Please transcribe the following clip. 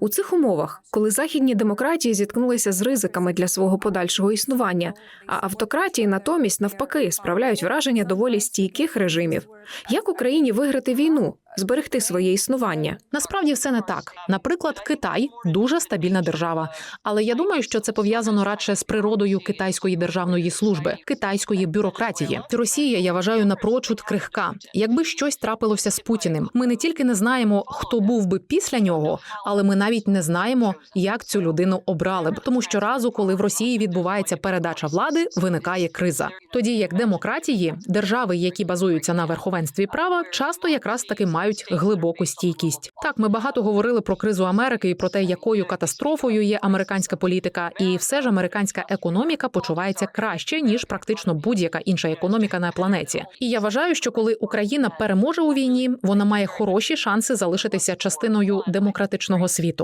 У цих умовах, коли західні демократії зіткнулися з ризиками для свого подальшого існування, а автократії натомість навпаки справляють враження доволі стійких режимів. Як Україні виграти війну, зберегти своє існування? Насправді все не так. Наприклад, Китай дуже стабільна держава, але я думаю, що це пов'язано радше з природою китайської державної служби, китайської бюрократії. Росія я вважаю напрочуд крихка. Якби щось трапилося з Путіним, ми не тільки не знаємо, хто був би після нього, але ми навіть не знаємо, як цю людину обрали б. Тому що разу, коли в Росії відбувається передача влади, виникає криза. Тоді як демократії, держави, які базуються на верховенстві права, часто якраз таки мають глибоку стійкість. Так, ми багато говорили про кризу Америки і про те, якою катастрофою є американська політика, і все ж американська економіка почувається краще ніж практично будь-яка інша економіка на планеті. І я вважаю, що коли Україна переможе у війні, вона має хороші шанси залишитися частиною демократичного світу.